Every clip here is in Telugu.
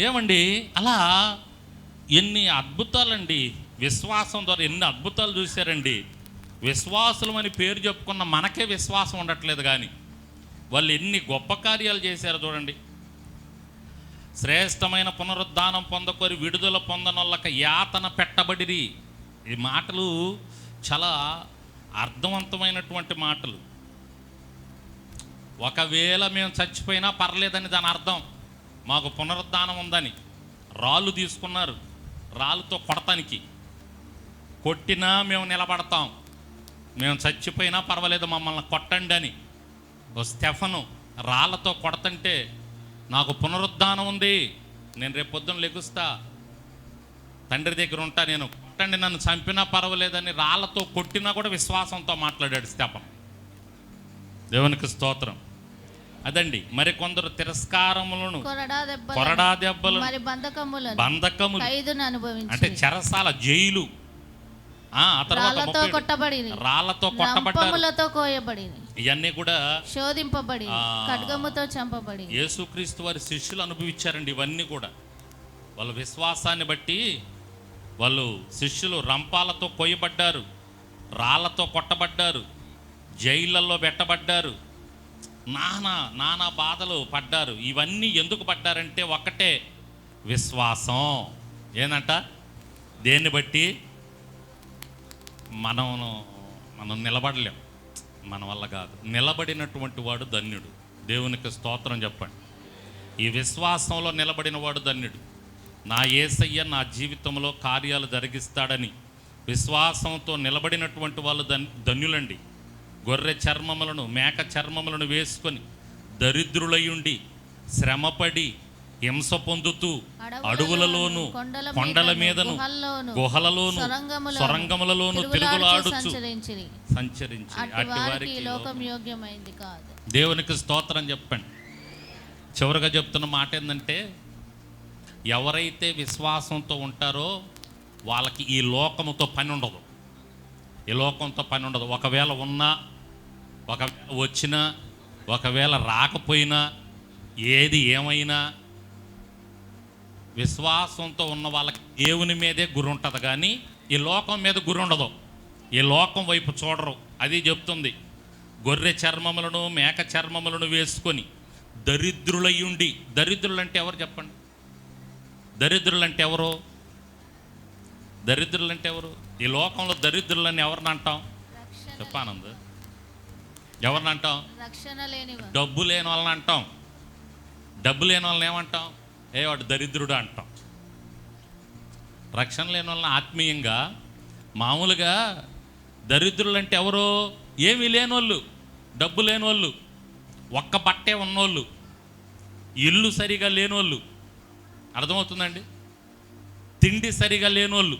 ఏమండి? అలా ఎన్ని అద్భుతాలండి. విశ్వాసం ద్వారా ఎన్ని అద్భుతాలు చూశారండి. విశ్వాసులం అని పేరు చెప్పుకున్న మనకే విశ్వాసం ఉండట్లేదు కానీ వాళ్ళు ఎన్ని గొప్ప కార్యాలు చేశారో చూడండి. శ్రేష్టమైన పునరుద్ధానం పొందకొని విడుదల పొందనొల్లక యాతన పెట్టబడిరి. ఈ మాటలు చాలా అర్థవంతమైనటువంటి మాటలు. ఒకవేళ మేము చచ్చిపోయినా పర్లేదని దాని అర్థం. మాకు పునరుద్ధానం ఉందని. రాళ్ళు తీసుకున్నారు. రాళ్ళతో కొడతానికి. కొట్టినా మేము నిలబడతాం. మేము చచ్చిపోయినా పర్వాలేదు మమ్మల్ని కొట్టండి అని. ఓ స్టెఫను రాళ్ళతో కొడతంటే నాకు పునరుద్ధానం ఉంది. నేను రేపు పొద్దున్న లెగుస్తా. తండ్రి దగ్గర ఉంటా నేను. కొట్టండి నన్ను చంపినా పర్వాలేదని రాళ్ళతో కొట్టినా కూడా విశ్వాసంతో మాట్లాడాడు స్టెఫన్. దేవునికి స్తోత్రం. అదండి. మరి కొందరు తిరస్కారములను కొరడా దెబ్బలు మరి బంధకములను బంధకములు ఖైదును అంటే అనుభవించి చెరసాల జైలు. ఆ రాళ్ళతో. కొట్టబడి రాళ్ళతో కొట్టబడ్డారు. రంపములతో కోయబడి ఇవన్నీ కూడా శోధింపబడి. ఖడ్గముతో చంపబడి యేసుక్రీస్తు వారి శిష్యులు అనుభవించారండి ఇవన్నీ కూడా. వాళ్ళ విశ్వాసాన్ని బట్టి వాళ్ళు శిష్యులు రంపాలతో కొయ్యబడ్డారు రాళ్ళతో కొట్టబడ్డారు జైళ్ళల్లో పెట్టబడ్డారు. నానా నానా బాధలు పడ్డారు. ఇవన్నీ ఎందుకు పడ్డారంటే ఒక్కటే విశ్వాసం. ఏందంట? దేన్ని బట్టి? మనం మనం నిలబడలేం. మన వల్ల కాదు. నిలబడినటువంటి వాడు ధన్యుడు. దేవునికి స్తోత్రం చెప్పండి. ఈ విశ్వాసంలో నిలబడిన వాడు ధన్యుడు. నా ఏసయ్య నా జీవితంలో కార్యాలు జరిగిస్తాడని విశ్వాసంతో నిలబడినటువంటి వాళ్ళు ధన్ ధన్యులండి. గొర్రె చర్మములను మేక చర్మములను వేసుకొని దరిద్రులయుండి శ్రమపడి హింస పొందుతూ అడవులలోను కొండల మీదను, గుహల్లోను, సొరంగములలోను తిరుగులాడుచు సంచరించి అట్టి వారికి దేవునికి స్తోత్రం చెప్పండి. చివరిగా చెప్తున్న మాట ఏంటంటే ఎవరైతే విశ్వాసంతో ఉంటారో వాళ్ళకి ఈ లోకముతో పని ఉండదు. ఈ లోకంతో పని ఉండదు. ఒకవేళ ఉన్నా ఒక వచ్చినా ఒకవేళ రాకపోయినా ఏది ఏమైనా విశ్వాసంతో ఉన్న వాళ్ళకి దేవుని మీదే గురి ఉంటుంది కానీ ఈ లోకం మీద గురి ఉండదు. ఈ లోకం వైపు చూడరు. అది చెప్తుంది. గొర్రె చర్మములను మేక చర్మములను వేసుకొని దరిద్రులయ్యుండి దరిద్రులంటే ఎవరు చెప్పండి? దరిద్రులంటే ఎవరు? దరిద్రులు అంటే ఎవరు? ఈ లోకంలో దరిద్రులని ఎవరిని అంటాం? చెప్పానంద. ఎవరిని అంటాం రక్షణ లేనివారు డబ్బు లేని వాళ్ళని అంటాం. డబ్బు లేని వాళ్ళని ఏమంటాం? ఏ వాడు దరిద్రుడు అంటాం. రక్షణ లేని వాళ్ళని ఆత్మీయంగా మామూలుగా దరిద్రులు అంటే ఎవరు? ఏమీ లేనోళ్ళు డబ్బు లేనోళ్ళు ఒక్క బట్టే ఉన్నోళ్ళు ఇల్లు సరిగా లేనోళ్ళు. అర్థమవుతుందండి? తిండి సరిగా లేనోళ్ళు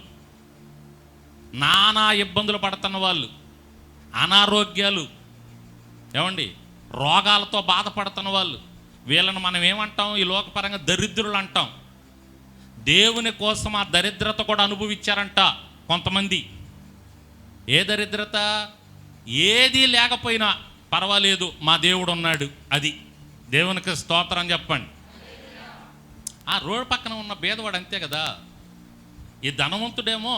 నానా ఇబ్బందులు పడుతున్న వాళ్ళు అనారోగ్యాలు ఏమండి? రోగాలతో బాధపడుతున్న వాళ్ళు. వీళ్ళని మనం ఏమంటాం? ఈ లోకపరంగా దరిద్రులు అంటాం. దేవుని కోసం ఆ దరిద్రత కూడా అనుభవించారంట కొంతమంది. ఏ దరిద్రత? ఏది లేకపోయినా పర్వాలేదు మా దేవుడు ఉన్నాడు అది. దేవునికి స్తోత్రం చెప్పండి. ఆ రోడ్డు పక్కన ఉన్న భేదవాడు అంతే కదా. ఈ ధనవంతుడేమో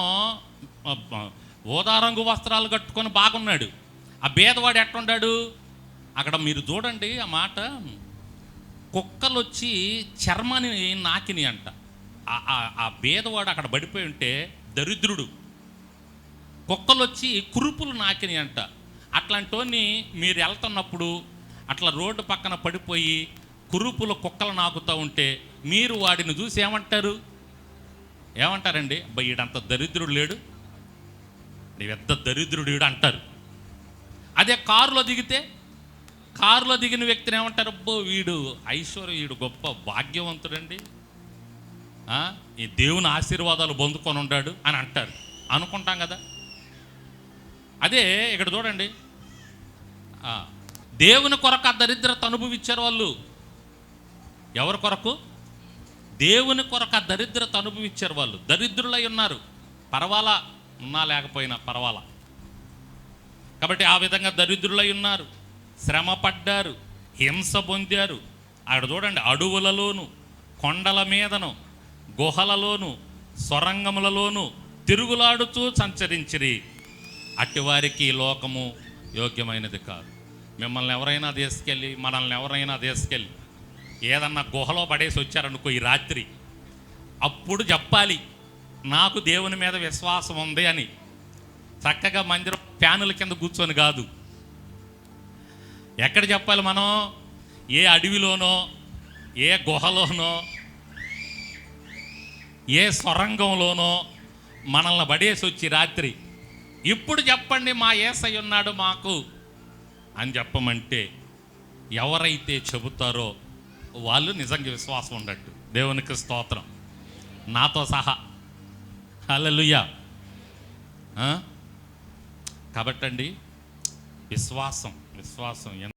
ఓదారంగు ఊదా రంగు వస్త్రాలు కట్టుకొని బాగున్నాడు. ఆ భేదవాడు ఎట్లుండాడు? అక్కడ మీరు చూడండి ఆ మాట కుక్కలు వచ్చి చర్మాన్ని నాకిని అంట. ఆ- ఆ- భేదవాడు అక్కడ పడిపోయి ఉంటే దరిద్రుడు. కుక్కలు వచ్చి కురుపులు నాకిని అంట. అట్లాంటోని మీరు వెళ్తున్నప్పుడు అట్లా రోడ్డు పక్కన పడిపోయి కురుపులు కుక్కలు నాకుతూ ఉంటే మీరు వాడిని చూసి ఏమంటారు? ఏమంటారండి? ఈడంత దరిద్రుడు లేడు. నీ పెద్ద దరిద్రుడు అంటారు. అదే కారులో దిగితే కారులో దిగిన వ్యక్తిని ఏమంటారు? అబ్బో వీడు ఐశ్వర్య వీడు గొప్ప భాగ్యవంతుడండి. ఈ దేవుని ఆశీర్వాదాలు పొందుకొని ఉంటాడు అని అంటారు. అనుకుంటాం కదా? అదే ఇక్కడ చూడండి. దేవుని కొరకు ఆ దరిద్రత అనుభవించారు వాళ్ళు. ఎవరి కొరకు? దేవుని కొరకు ఆ దరిద్రత అనుభవించారు వాళ్ళు. దరిద్రులై ఉన్నారు. పర్వాలా? ఉన్నా లేకపోయినా పర్వాలా. కాబట్టి ఆ విధంగా దరిద్రులై ఉన్నారు. శ్రమ పడ్డారు హింస పొందారు. అక్కడ చూడండి అడవులలోను కొండల మీదను గుహలలోను సొరంగములలోను తిరుగులాడుతూ సంచరించిరి. అట్టివారికి వారికి లోకము యోగ్యమైనది కాదు. మిమ్మల్ని ఎవరైనా తీసుకెళ్ళి మనల్ని ఎవరైనా తీసుకెళ్ళి ఏదన్నా గుహలో పడేసి వచ్చారనుకో ఈ రాత్రి అప్పుడు చెప్పాలి నాకు దేవుని మీద విశ్వాసం ఉంది అని. చక్కగా మందిరం ఫ్యానుల కింద కూర్చొని కాదు. ఎక్కడ చెప్పాలి మనం? ఏ అడవిలోనో ఏ గుహలోనో ఏ సొరంగంలోనో మనల్ని పడేసి వచ్చి రాత్రి ఇప్పుడు చెప్పండి మా ఏసై ఉన్నాడు మాకు అని చెప్పమంటే ఎవరైతే చెబుతారో వాళ్ళు నిజంగా విశ్వాసం ఉండట్టు. దేవునికి స్తోత్రం. నాతో సహా. హలలుయ్యా కాబట్టండి విశ్వాసం. విశ్వాసం ఎంత